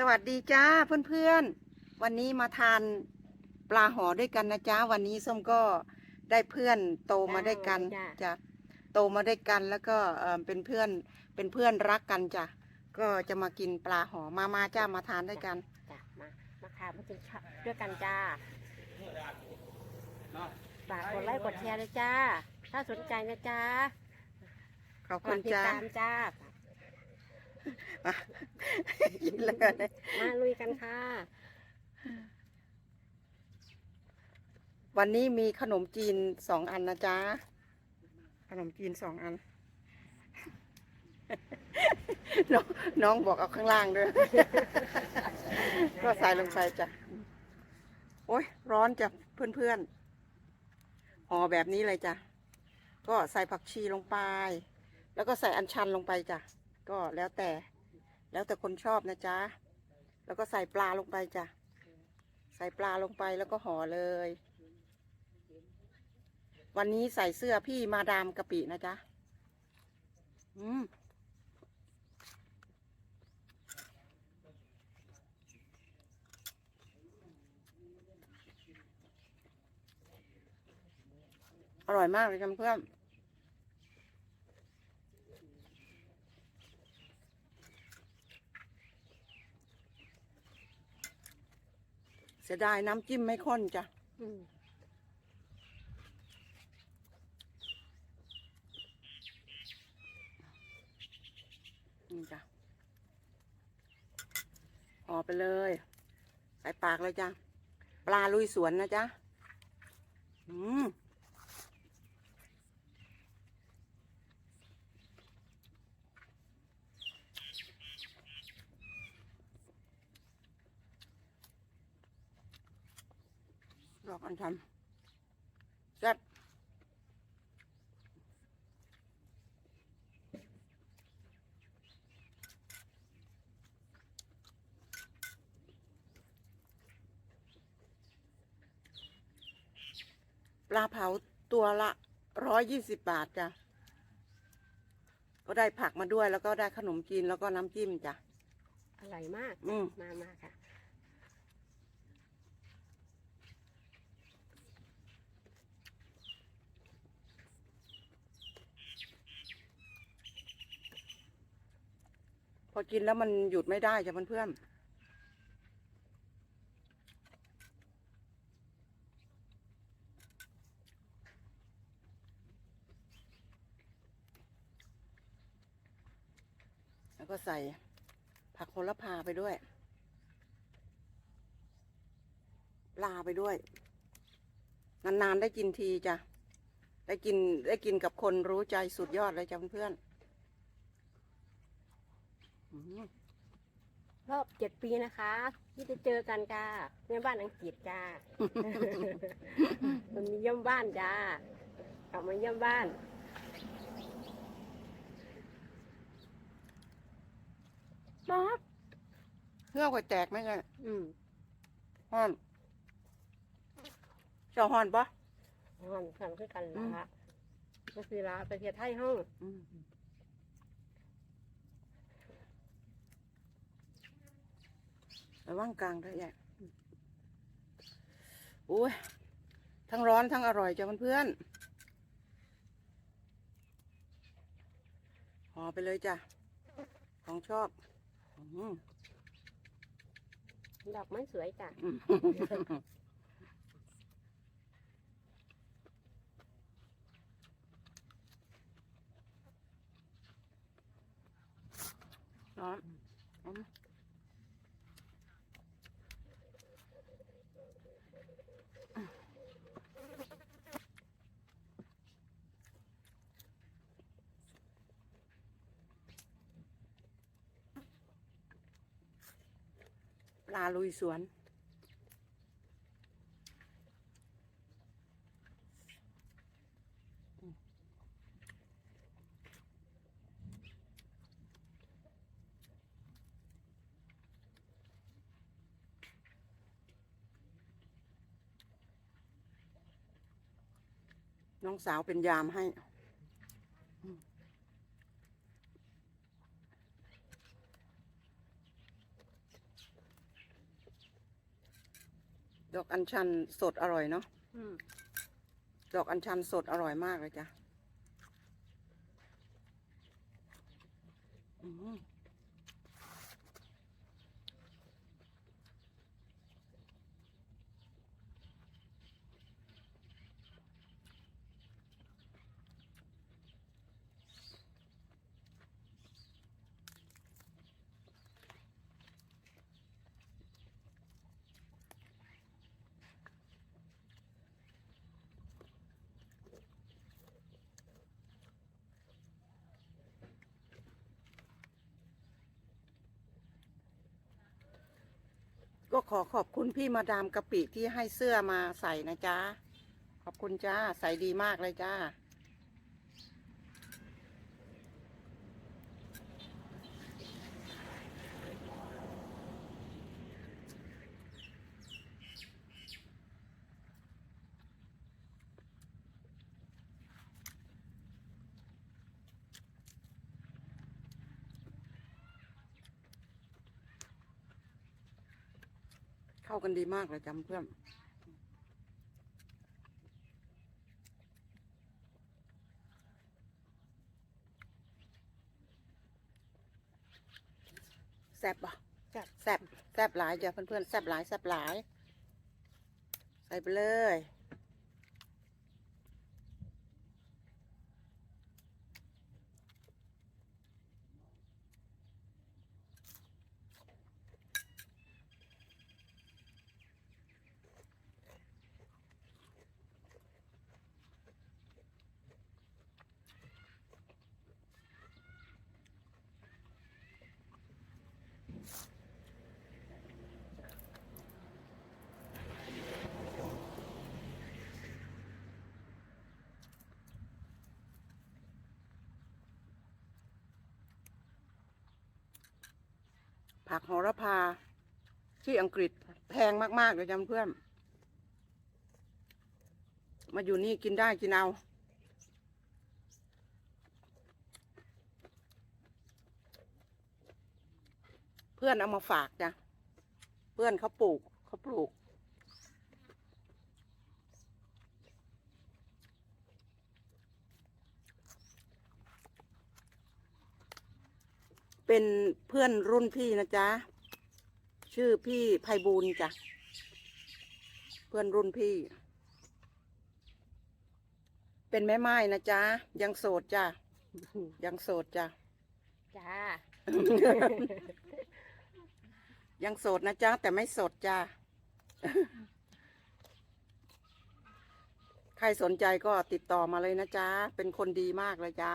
สวัสดีจ้าเพื่อนๆ วันนี้มาทานปลาหอด้วยกันนะจ้าวันนี้ส้มก็ได้เพื่อนโตมาด้วยกันจ้าจ้ะโตมาด้วยกันแล้วก็เอ่อเป็นเพื่อนเป็นเพื่อนรักกันจ้ะก็จะมากินปลาหอมามาจ้ามาทานด้วยกันจ้ะมามาค่ะมากินข้าวด้วยกันจ้าฝากกดไลค์กดแชร์เลยจ้า ถ้าสนใจนะจ้าขอบฝาคุกณติดจ้า ตามจ้ากินเลยมาลุยกันค่ะ วันนี้มีขนมจีนสองอันนะจ๊ะ ขนมจีนสองอัน น้องน้องบอกเอาข้างล่างด้วย ก็ใส่ลงไปจ้ะ โอ้ยร้อนจ้ะเพื่อนๆห่อแบบนี้เลยจ้ะ ก็ใส่ผักชีลงไป แล้วก็ใส่อัญชันลงไปจ้ะ ก็แล้วแต่ แล้วแต่คนชอบนะจ๊ะ แล้วก็ใส่ปลาลงไปจ้ะ ใส่ปลาลงไปแล้วก็ห่อเลย วันนี้ใส่เสื้อพี่มาดามกะปินะจ๊ะ อืมอร่อยมากเลยเพื่อน เสียดายน้ำจิ้มไม่ข้นจ้ะอืมนี่จ้ะห่อไปเลย ใส่ปากเลยจ้ะ ปลาลุยสวนนะจ๊ะ อืม ดอกอันทำแซ่บปลาเผาตัวละร้อยยี่สิบบาทจ้ะ ก็ได้ผักมาด้วยแล้วก็ได้ขนมจีนแล้วก็น้ำจิ้มจ้ะ อร่อยมาก อืม มามาค่ะ อกินแล้วมันหยุดไม่ได้จ้ะเพื่อนๆแล้วก็ใส่ผักโหระพาไปด้วยปลาไปด้วย นานๆได้กินทีจ้ะ ได้กินได้กินกับคนรู้ใจสุดยอดเลยจ้ะเพื่อนๆอืม รอบเจ็ดปีนะคะ ที่จะเจอกันจ้าในบ้านอังกฤษจ้ามันมีเยี่ยมบ้านจ้ากลับมาเยี่ยมบ้านป๊อบเพื่อก๋วยแตกไหมไงอืมฮ้อนเจ้าฮ้อนปะงอนกันคือกันอืมละก็คือลาประเทศไทยห้อง อืม ระว่างกลางได้แยะโอ้ย ทั้งร้อนทั้งอร่อยจ้ะเพื่อนๆห่อไปเลยจ้ะ ของชอบอืมดอกไม้สวยจ้ะอืมร้อนอืม ปลาลุยสวน น้องสาวเป็นยามให้ ดอกอัญชันสดอร่อยเนาะอืมดอกอัญชันสดอร่อยมากเลยจ้ะ ก็ขอขอบคุณพี่มาดามกะปิที่ให้เสื้อมาใส่นะจ๊ะ ขอบคุณจ้า ใส่ดีมากเลยจ้า เข้ากันดีมากเลยจำเพื่อนแซบบ่แซบแซบแซบหลายจ้ะเพื่อนๆแซบหลายแซบหลาย ใส่ไปเลย ผักโหระพา ที่อังกฤษแพงมากๆเลยจำเพื่อน มาอยู่นี่กินได้กินเอา เพื่อนเอามาฝากจ้ะ เพื่อนเขาปลูกเขาปลูก เป็นเพื่อนรุ่นพี่นะจ๊ะ ชื่อพี่ไพบูลย์จ้ะ เพื่อนรุ่นพี่ เป็นแม่ไม้นะจ๊ะ ยังโสดจ้ะ ยังโสดจ้ะ จ้า ยังโสดนะจ๊ะ แต่ไม่สดจ้ะ ใครสนใจก็ติดต่อมาเลยนะจ๊ะ เป็นคนดีมากเลยจ้า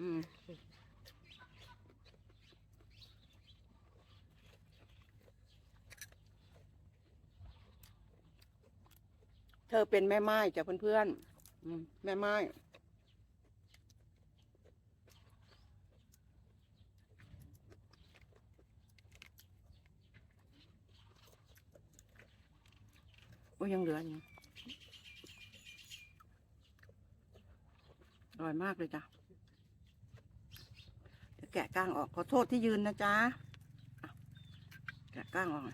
อืมเธอเป็นแม่ไม้จ้ะเพื่อนๆอืมแม่ไม้โอ้ยังเหลืออยู่ อร่อยมากเลยจ้ะเดี๋ยวแกะก้างออกขอโทษที่ยืนนะจ๊ะแกะก้างออก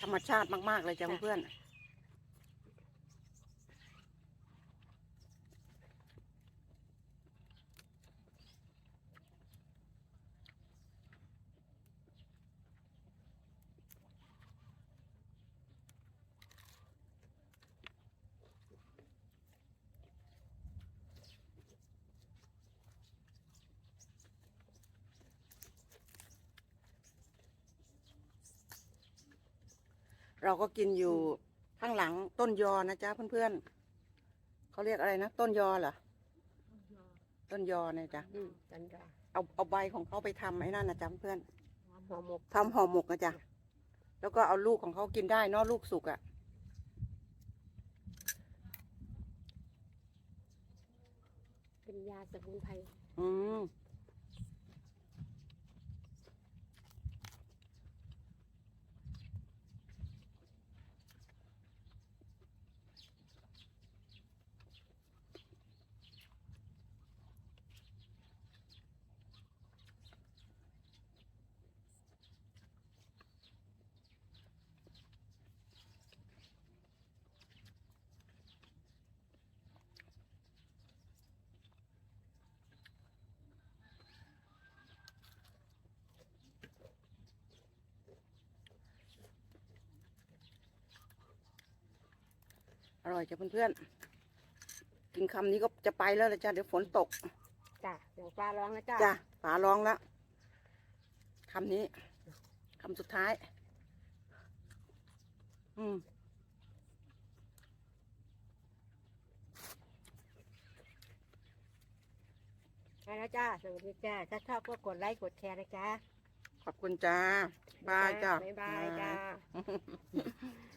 ธรรมชาติมาก ๆ เลยจ้ะเพื่อน เราก็กินอยู่ข้างหลังต้นยอนะจ๊ะเพื่อนๆเขาเรียกอะไรนะต้นยอเหรอต้นยอเนี่ยจ้ะอืมจันจ้าเอาเอาใบของเขาไปทำไอ้นั่นนะจ๊ะเพื่อนห่อหมกทำห่อหมกนะจ๊ะแล้วก็เอาลูกของเขากินได้เนอะลูกสุกอะ่ะเป็นยาสมุนไพรอืม อร่อยจ้ะเพื่อนๆ กินคำนี้ก็จะไปแล้วละจ้ะเดี๋ยวฝนตก จ้ะเสียงปลาร้องนะจ้ะจ้ะฝาร้องแล้วคำนี้คำสุดท้าย อืมไปแล้วจ้าสวัสดีจ้าถ้าชอบก็กดไลค์กดแชร์นะจ้าขอบคุณจ้าบายจ้าบ๊ายบายจ้าบาย